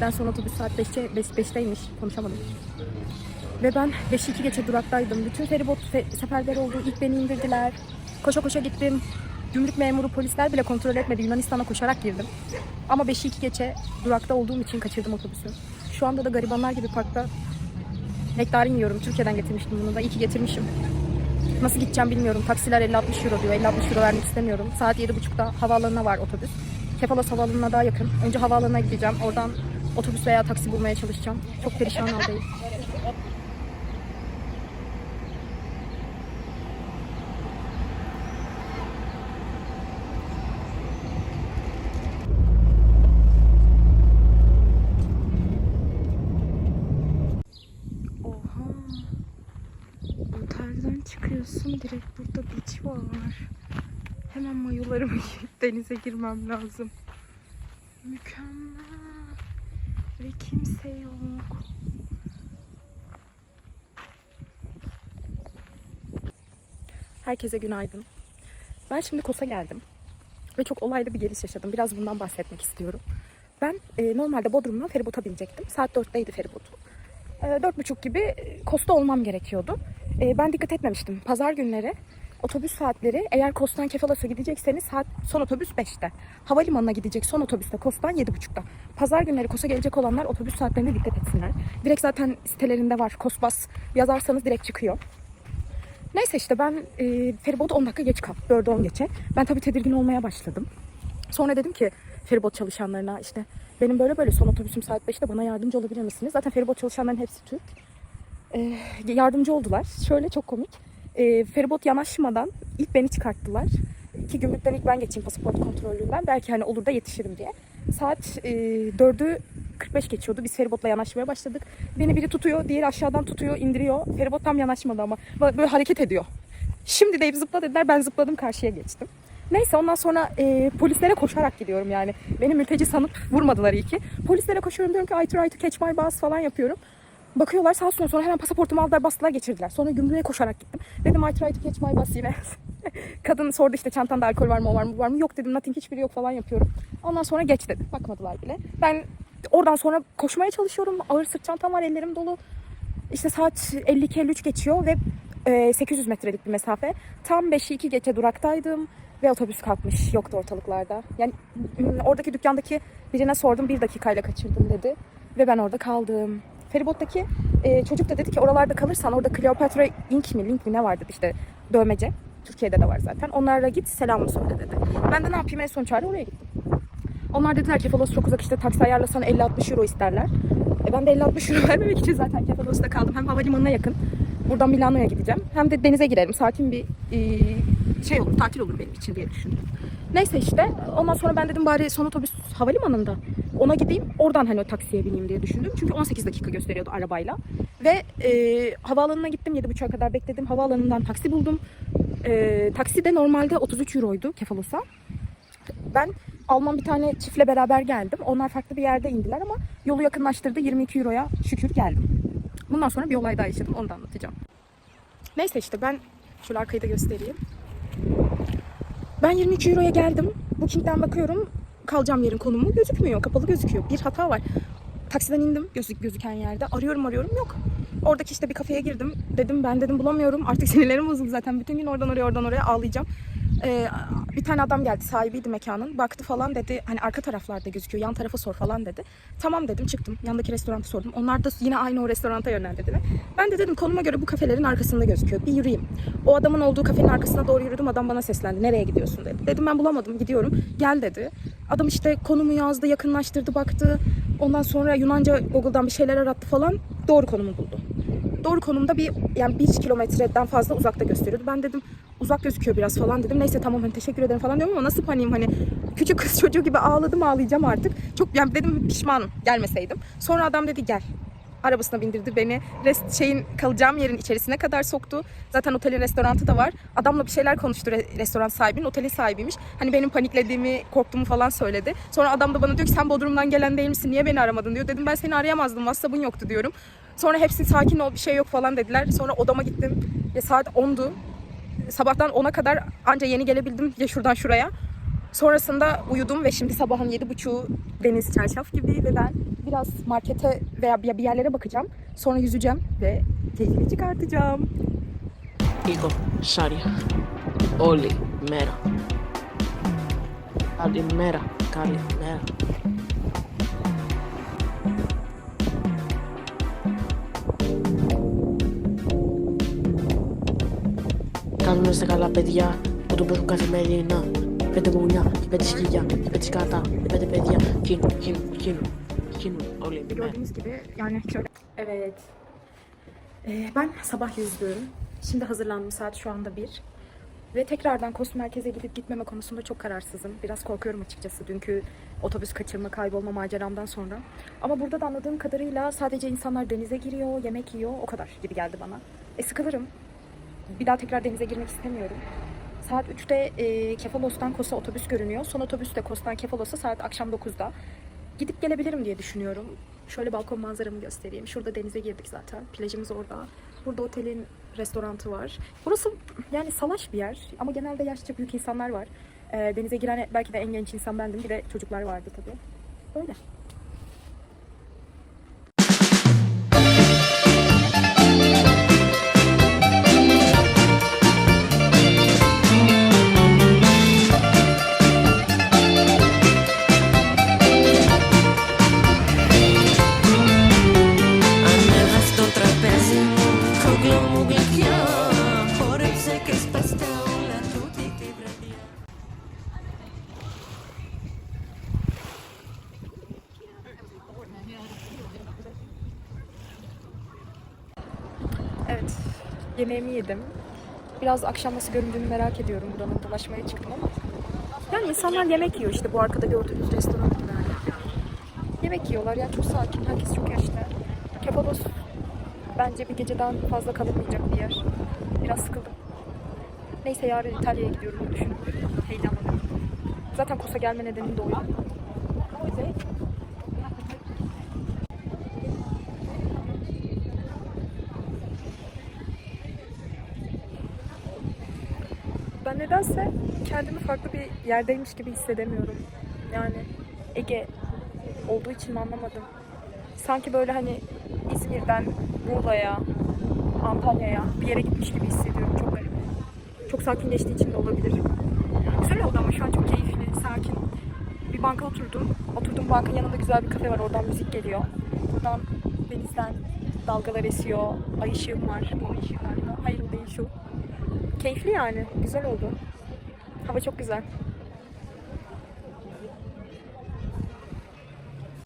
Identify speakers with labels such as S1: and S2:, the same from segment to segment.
S1: Benden sonra otobüs saat 5'te, 5, 5'teymiş. Konuşamadım. Ve ben 5'i 2 geçe duraktaydım. Bütün feribot fe- seferleri oldu. İlk beni indirdiler. Koşa koşa gittim. Gümrük memuru polisler bile kontrol etmedi. Yunanistan'a koşarak girdim. Ama 5'i 2 geçe durakta olduğum için kaçırdım otobüsü. Şu anda da garibanlar gibi parkta nektarin yiyorum. Türkiye'den getirmiştim bunu da. İyi ki getirmişim. Nasıl gideceğim bilmiyorum. Taksiler 50-60 euro diyor. 50-60 euro vermek istemiyorum. Saat 7.30'da havaalanına var otobüs. Kefalos havaalanına daha yakın. Önce havaalanına gideceğim. Oradan otobüs veya taksi bulmaya çalışacağım. Çok perişan haldeyim. Otelden çıkıyorsun direkt burada beach var. Hemen mayolarımı giyip denize girmem lazım. Mükemmel. Ve kimse yok. Herkese günaydın. Ben şimdi Kos'a geldim. Ve çok olaylı bir geliş yaşadım. Biraz bundan bahsetmek istiyorum. Ben e, normalde Bodrum'dan feribota binecektim. Saat 4'teydi feribotu. E, Dört buçuk gibi e, Kosta olmam gerekiyordu. E, ben dikkat etmemiştim. Pazar günleri otobüs saatleri eğer Kostan Kefalas'a gidecekseniz saat son otobüs 5'te. Havalimanına gidecek son otobüs de Kostan 7.30'da. Pazar günleri Kos'a gelecek olanlar otobüs saatlerine dikkat etsinler. Direkt zaten sitelerinde var. Kosbas yazarsanız direkt çıkıyor. Neyse işte ben e, feribot 10 dakika geç kalktım. 4'e 10 geçe. Ben tabii tedirgin olmaya başladım. Sonra dedim ki feribot çalışanlarına işte benim böyle böyle son otobüsüm saat 5'te bana yardımcı olabilir misiniz? Zaten feribot çalışanların hepsi Türk. Ee, yardımcı oldular. Şöyle çok komik. Ee, feribot yanaşmadan ilk beni çıkarttılar. İki gümrükten ilk ben geçeyim pasaport kontrolünden. Belki hani olur da yetişirim diye. Saat e, 4'ü 45 geçiyordu. Biz feribotla yanaşmaya başladık. Beni biri tutuyor, diğeri aşağıdan tutuyor, indiriyor. Feribot tam yanaşmadı ama böyle hareket ediyor. Şimdi deyip zıpla dediler. Ben zıpladım karşıya geçtim. Neyse ondan sonra e, polislere koşarak gidiyorum yani. Beni mülteci sanıp vurmadılar iyi ki. Polislere koşuyorum diyorum ki I try to catch my bus falan yapıyorum. Bakıyorlar sağ olsun sonra hemen pasaportumu aldılar bastılar geçirdiler. Sonra gümrüğe koşarak gittim. Dedim I try to catch my bus yine. Kadın sordu işte çantanda alkol var mı o var mı bu var mı? Yok dedim nothing hiçbiri yok falan yapıyorum. Ondan sonra geç dedi. Bakmadılar bile. Ben oradan sonra koşmaya çalışıyorum. Ağır sırt çantam var ellerim dolu. İşte saat 52-53 geçiyor ve e, 800 metrelik bir mesafe. Tam 5'i 2 geçe duraktaydım ve otobüs kalkmış. Yoktu ortalıklarda. Yani oradaki dükkandaki birine sordum bir dakikayla kaçırdım dedi. Ve ben orada kaldım. Feribottaki e, çocuk da dedi ki oralarda kalırsan orada Cleopatra Ink mi Link mi ne vardı işte dövmece. Türkiye'de de var zaten. Onlarla git selamını söyle dedi. Ben de ne yapayım en son çare oraya gittim. Onlar dediler Kefalos çok uzak işte taksi ayarlasan 50-60 euro isterler. E ben de 50-60 euro vermemek için zaten Kefalos'ta kaldım. Hem havalimanına yakın. Buradan Milano'ya gideceğim. Hem de denize girerim. Sakin bir e, şey olur, tatil olur benim için diye düşündüm. Neyse işte ondan sonra ben dedim bari son otobüs havalimanında ona gideyim. Oradan hani o taksiye bineyim diye düşündüm. Çünkü 18 dakika gösteriyordu arabayla. Ve e, havaalanına gittim. 7.30'a kadar bekledim. Havaalanından taksi buldum. E, taksi de normalde 33 euroydu Kefalos'a. Ben Alman bir tane çiftle beraber geldim. Onlar farklı bir yerde indiler ama yolu yakınlaştırdı. 22 euroya şükür geldim. Bundan sonra bir olay daha yaşadım. Onu da anlatacağım. Neyse işte ben şöyle arkayı da göstereyim. Ben 22 euroya geldim. Booking'den bakıyorum. Kalacağım yerin konumu gözükmüyor. Kapalı gözüküyor. Bir hata var. Taksiden indim gözük gözüken yerde. Arıyorum arıyorum yok. Oradaki işte bir kafeye girdim. Dedim ben dedim bulamıyorum. Artık sinirlerim bozuldu zaten. Bütün gün oradan oraya oradan oraya ağlayacağım. Ee, bir tane adam geldi sahibiydi mekanın. Baktı falan dedi hani arka taraflarda gözüküyor yan tarafa sor falan dedi. Tamam dedim çıktım. Yandaki restoranta sordum. Onlar da yine aynı o restoranta yönlendirdiler. Ben de dedim konuma göre bu kafelerin arkasında gözüküyor. Bir yürüyeyim. O adamın olduğu kafenin arkasına doğru yürüdüm. Adam bana seslendi. Nereye gidiyorsun dedi. Dedim ben bulamadım gidiyorum. Gel dedi. Adam işte konumu yazdı yakınlaştırdı baktı. Ondan sonra Yunanca Google'dan bir şeyler arattı falan. Doğru konumu buldu doğru konumda bir yani bir kilometreden fazla uzakta gösteriyordu. Ben dedim uzak gözüküyor biraz falan dedim. Neyse tamam hani teşekkür ederim falan diyorum ama nasıl paniğim hani küçük kız çocuğu gibi ağladım ağlayacağım artık. Çok yani dedim pişmanım gelmeseydim. Sonra adam dedi gel. Arabasına bindirdi beni. Rest şeyin kalacağım yerin içerisine kadar soktu. Zaten otelin restoranı da var. Adamla bir şeyler konuştu re- restoran sahibinin. Otelin sahibiymiş. Hani benim paniklediğimi, korktuğumu falan söyledi. Sonra adam da bana diyor ki sen Bodrum'dan gelen değil misin? Niye beni aramadın diyor. Dedim ben seni arayamazdım. WhatsApp'ın yoktu diyorum. Sonra hepsi sakin ol bir şey yok falan dediler. Sonra odama gittim. Ya saat 10'du. Sabahtan 10'a kadar anca yeni gelebildim ya şuradan şuraya. Sonrasında uyudum ve şimdi sabahın yedi buçuğu deniz çarşaf gibi ve ben biraz markete veya bir bir yerlere bakacağım. Sonra yüzeceğim ve keyfini çıkartacağım.
S2: Igor, Sharia, Oli, Mera. Kalimera, Kalimera. Κάνουμε στα καλά παιδιά που το παίζουν καθημερινά. Πέντε pedagogia, pedişkiya, pedişkata, pedipediya, kin, kin, kin, kin, oley bilmem.
S1: Gördüğünüz gibi yani çok... Evet. Ee, ben sabah izliyorum. Şimdi hazırlandım. Saat şu anda bir. Ve tekrardan Kostum Merkez'e gidip gitmeme konusunda çok kararsızım. Biraz korkuyorum açıkçası dünkü otobüs kaçırma, kaybolma maceramdan sonra. Ama burada da anladığım kadarıyla sadece insanlar denize giriyor, yemek yiyor, o kadar gibi geldi bana. E sıkılırım. Bir daha tekrar denize girmek istemiyorum. Saat 3'te e, Kefalos'tan Kos'a otobüs görünüyor. Son otobüs de Kos'tan Kefalos'a saat akşam 9'da. Gidip gelebilirim diye düşünüyorum. Şöyle balkon manzaramı göstereyim. Şurada denize girdik zaten. Plajımız orada. Burada otelin restorantı var. Burası yani salaş bir yer ama genelde yaşça büyük insanlar var. Ee, denize giren belki de en genç insan bendim. Bir de çocuklar vardı tabii. Öyle. Yemeğimi yedim. Biraz akşam nasıl göründüğünü merak ediyorum. Buradan dolaşmaya çıktım ama. Yani insanlar yemek yiyor işte bu arkada gördüğünüz restoran gibi yani. Yemek yiyorlar ya çok sakin. Herkes çok yaşlı. Kepados bence bir geceden fazla kalınmayacak bir yer. Biraz sıkıldım. Neyse yarın İtalya'ya gidiyorum düşünüyorum. Heyecanlanıyorum. Zaten Kosa gelme nedenim de oydu. Ben nedense kendimi farklı bir yerdeymiş gibi hissedemiyorum. Yani Ege olduğu için mi anlamadım. Sanki böyle hani İzmir'den Muğla'ya, Antalya'ya bir yere gitmiş gibi hissediyorum. Çok garip. Çok sakinleştiği için de olabilir. Güzel oldu ama şu an çok keyifli, sakin. Bir banka oturdum. Oturduğum bankın yanında güzel bir kafe var. Oradan müzik geliyor. Buradan denizden dalgalar esiyor. Ay ışığım var. Bu galiba. Hayır o değil şu. Keyifli yani. Güzel oldu. Hava çok güzel.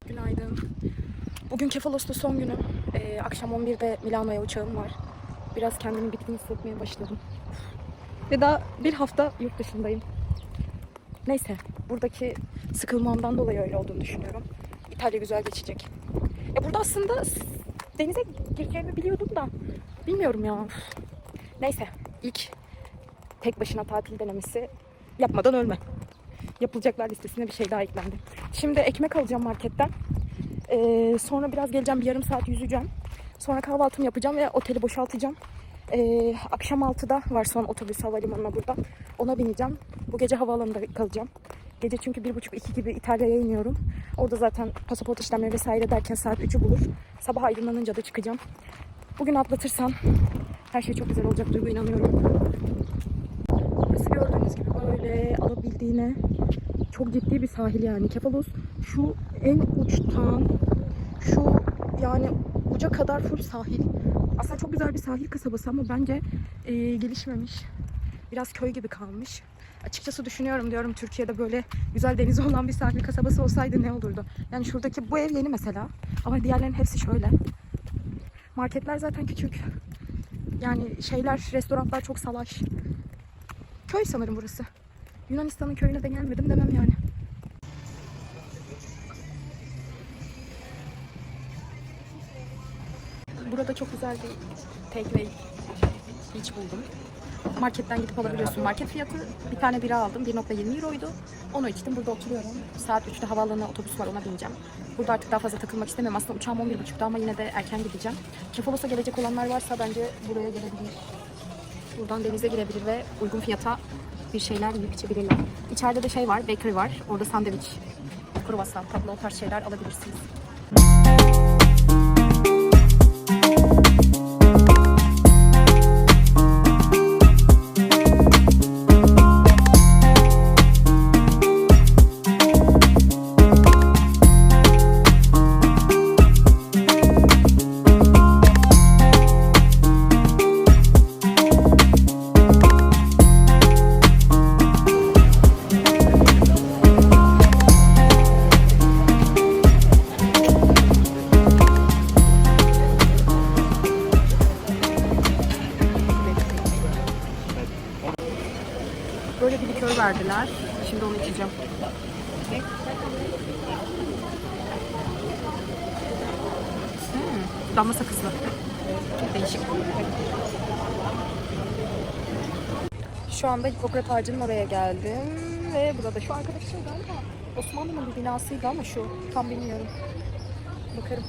S1: Günaydın. Bugün Kefalos'ta son günüm. Ee, akşam 11'de Milano'ya uçağım var. Biraz kendimi bitkin hissetmeye başladım. Ve daha bir hafta yurt dışındayım. Neyse, buradaki sıkılmamdan dolayı öyle olduğunu düşünüyorum. İtalya güzel geçecek. Ya burada aslında denize gireceğimi biliyordum da bilmiyorum ya. Neyse, ilk tek başına tatil denemesi yapmadan ölme. Yapılacaklar listesine bir şey daha eklendi. Şimdi ekmek alacağım marketten. Ee, sonra biraz geleceğim bir yarım saat yüzeceğim. Sonra kahvaltımı yapacağım ve oteli boşaltacağım. Ee, akşam 6'da var son otobüs havalimanına burada. Ona bineceğim. Bu gece havaalanında kalacağım. Gece çünkü bir buçuk iki gibi İtalya'ya iniyorum. Orada zaten pasaport işlemleri vesaire derken saat 3'ü bulur. Sabah aydınlanınca da çıkacağım. Bugün atlatırsam her şey çok güzel olacak duygu inanıyorum. Burası gördüğünüz gibi böyle alabildiğine çok ciddi bir sahil yani. Kefalos şu en uçtan şu yani uca kadar full sahil. Aslında çok güzel bir sahil kasabası ama bence e, gelişmemiş. Biraz köy gibi kalmış. Açıkçası düşünüyorum diyorum Türkiye'de böyle güzel denizi olan bir sahil kasabası olsaydı ne olurdu? Yani şuradaki bu ev yeni mesela ama diğerlerinin hepsi şöyle. Marketler zaten küçük. Yani şeyler, restoranlar çok salaş. Köy sanırım burası. Yunanistan'ın köyüne de gelmedim demem yani. Burada çok güzel bir takeaway beach buldum. Marketten gidip alabiliyorsun. Market fiyatı bir tane bira aldım. 1.20 euroydu. Onu içtim. Burada oturuyorum. Saat 3'te havaalanına otobüs var ona bineceğim. Burada artık daha fazla takılmak istemiyorum. Aslında uçağım 11.30'da ama yine de erken gideceğim. Kefalos'a gelecek olanlar varsa bence buraya gelebilir. Buradan denize girebilir ve uygun fiyata bir şeyler yiyip içebilirler. İçeride de şey var, bakery var. Orada sandviç, kruvasan, tatlı o tarz şeyler alabilirsiniz. Verdiler. Şimdi onu içeceğim. Hmm, damla sakızlı. Çok değişik. Şu anda Hipokrat ağacının oraya geldim. Ve burada şu arkadaş şey galiba Osmanlı'nın bir binasıydı ama şu tam bilmiyorum. Bakarım.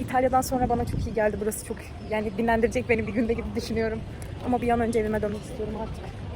S1: İtalya'dan sonra bana çok iyi geldi burası çok yani dinlendirecek beni bir günde gibi düşünüyorum. Ama bir an önce evime dönmek istiyorum artık.